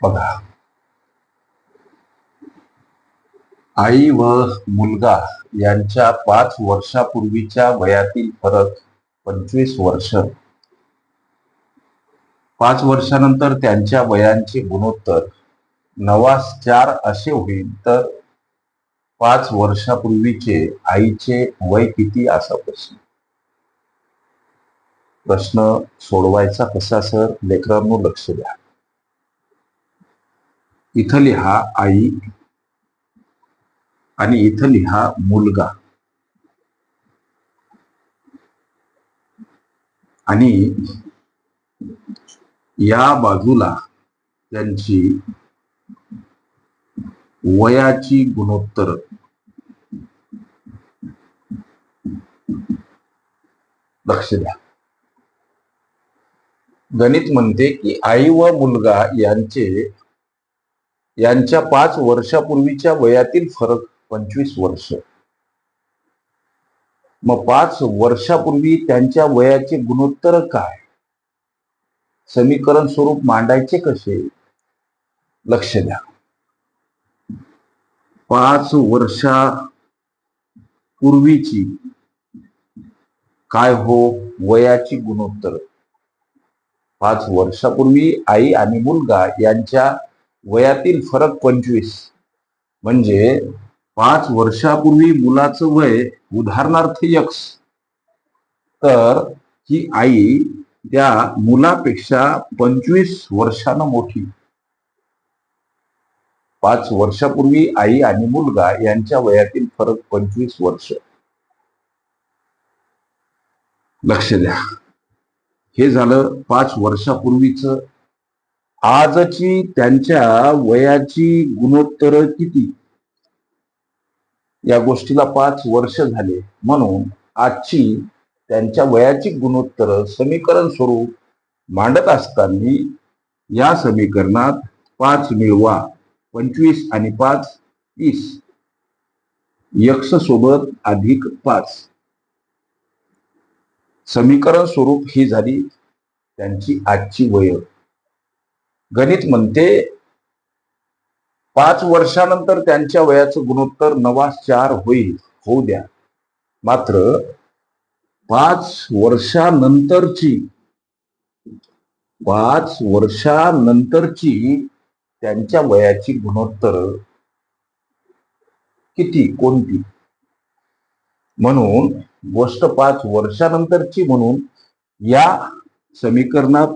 बघा. आई व मुलगा यांच्या पाच वर्षापूर्वीच्या वयातील फरक पंचवीस वर्ष. पाच वर्षानंतर त्यांच्या वयांचे गुणोत्तर नवास चार असे होईल. तर पाच वर्षापूर्वीचे आईचे वय किती असा प्रश्न प्रश्न सोडवायचा कसा सर? लेकरांनो लक्ष द्या. इथं लिहा आई आणि इथं लिहा मुलगा. आणि या बाजूला त्यांची वयाची गुणोत्तर. लक्ष द्या. गणित म्हणते की आई व मुलगा यांचे यांच्या पाच वर्षापूर्वीच्या वयातील फरक पंचवीस वर्ष. मग पाच वर्षापूर्वी त्यांच्या वयाचे गुणोत्तर काय? समीकरण स्वरूप मांडायचे कसे? लक्ष द्या. पाच वर्षापूर्वीची काय हो? वयाची गुणोत्तर. पाच वर्षापूर्वी आई आणि मुलगा यांच्या वयातील फरक पंचवीस. म्हणजे पाच वर्षापूर्वी मुलाचं वय उदाहरणार्थ यक्स तर ही आई त्या मुलापेक्षा पंचवीस वर्षानं मोठी. पाच वर्षापूर्वी आई आणि मुलगा यांच्या वयातील फरक पंचवीस वर्ष. लक्ष द्या. हे झालं पाच वर्षापूर्वीचं आजची त्यांच्या वयाची गुणोत्तर किती? या गोष्टीला पाच वर्ष झाले. म्हणून आजची त्यांच्या वयाची गुणोत्तर समीकरण स्वरूप मांडत असताना या समीकरणात पाच मिळवा. पंचवीस आणि पाच वीस यक्ष सोबत अधिक पाच. समीकरण स्वरूप ही झाली त्यांची आजची वय. गणित म्हणते पाच वर्षानंतर त्यांच्या वयाचं गुणोत्तर नवा चार होईल. होऊ द्या. मात्र पाच वर्षानंतरची पाच वर्षानंतरची त्यांच्या वयाची गुणोत्तर किती? कोणती? म्हणून गोष्ट पाच वर्षानंतरची म्हणून या समीकरणात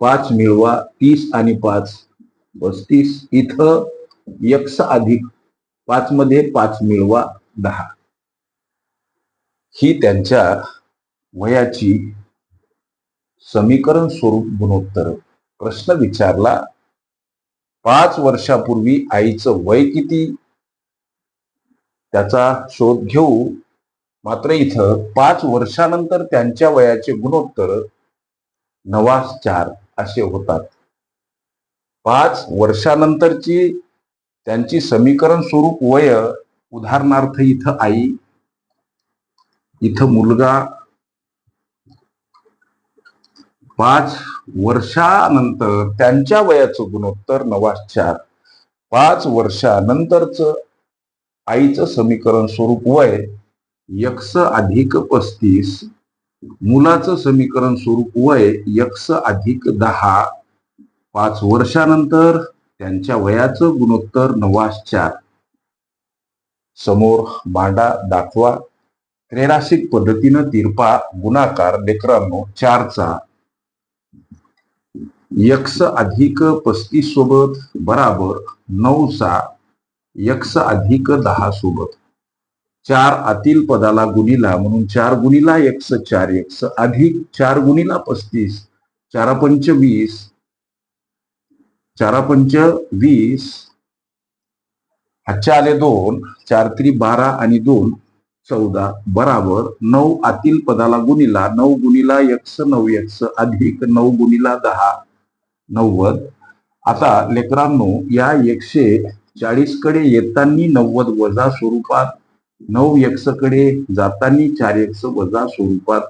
पाच मिळवा तीस आणि पाच. पस्तीस. इथं यक्ष अधिक पाच मध्ये पाच मिळवा दहा. ही त्यांच्या वयाची समीकरण स्वरूप गुणोत्तर. प्रश्न विचारला पाच वर्षापूर्वी आईचं वय किती? त्याचा शोध घेऊ. मात्र इथं पाच वर्षानंतर त्यांच्या वयाचे गुणोत्तर नवास चार. असे होतात. पाच वर्षानंतरची त्यांची समीकरण स्वरूप वय उदाहरणार्थ इथं आई इथं मुलगा पाच वर्षानंतर त्यांच्या वयाचं गुणोत्तर नवाश्चार पाच वर्षानंतरच आईचं समीकरण स्वरूप वय यक्ष अधिक पस्तीस मुलाचं समीकरण स्वरूप वय यक्स अधिक दहा. पाच वर्षानंतर त्यांच्या वयाचं गुणोत्तर नवास चार समोर मांडा दाखवा. त्रेराशिक पद्धतीनं तिरपा गुणाकार लेकरांनो चारचा. यक्स अधिक पस्तीस सोबत बराबर नऊचा. यक्स अधिक दहा सोबत. चार आतील पदाला गुणिला म्हणून चार गुणिला एकस चार एकस अधिक चार गुणिला पस्तीस चारा पंच वीस चारा पंच वीस आजच्या आले दोन चार त्री बारा आणि दोन चौदा बराबर नऊ आतील पदाला गुणिला नऊ गुणिला एक्स नऊ एक्स अधिक नऊ गुणिला दहा नव्वद. आता लेकरांनो या एकशे चाळीसकडे येताना नव्वद वजा स्वरूपात नऊ यक्षकडे कडे चार एक्स वजा स्वरूपात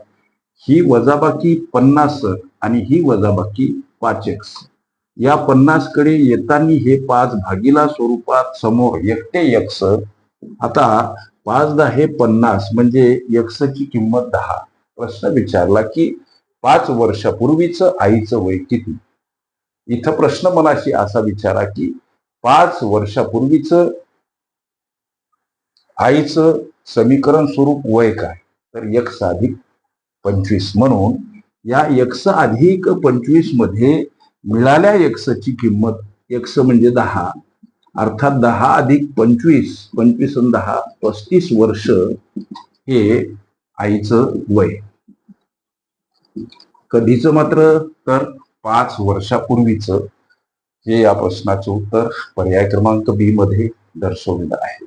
ही वजाबाकी पन्नास आणि ही वजाबाकी पाच एक्स या पन्नासकडे येतानी हे पाच भागीला स्वरूपात समोर एकटे यक्ष आता पाच दहा हे पन्नास म्हणजे यक्षची किंमत दहा. प्रश्न विचारला की पाच वर्षापूर्वीच आईचं वय किती? इथं प्रश्न मनाशी असा विचारा की पाच वर्षापूर्वीच आईचं समीकरण स्वरूप वय काय? तर यक्ष अधिक पंचवीस. म्हणून या यक्ष अधिक पंचवीसमध्ये मिळाल्या यक्षची किंमत यक्ष म्हणजे दहा. अर्थात दहा अधिक पंचवीस पंचवीस आणि दहा पस्तीस वर्ष हे आईचं वय. कधीचं मात्र? तर पाच वर्षापूर्वीच. हे या प्रश्नाचं उत्तर पर्याय क्रमांक बी मध्ये दर्शवलेलं आहे.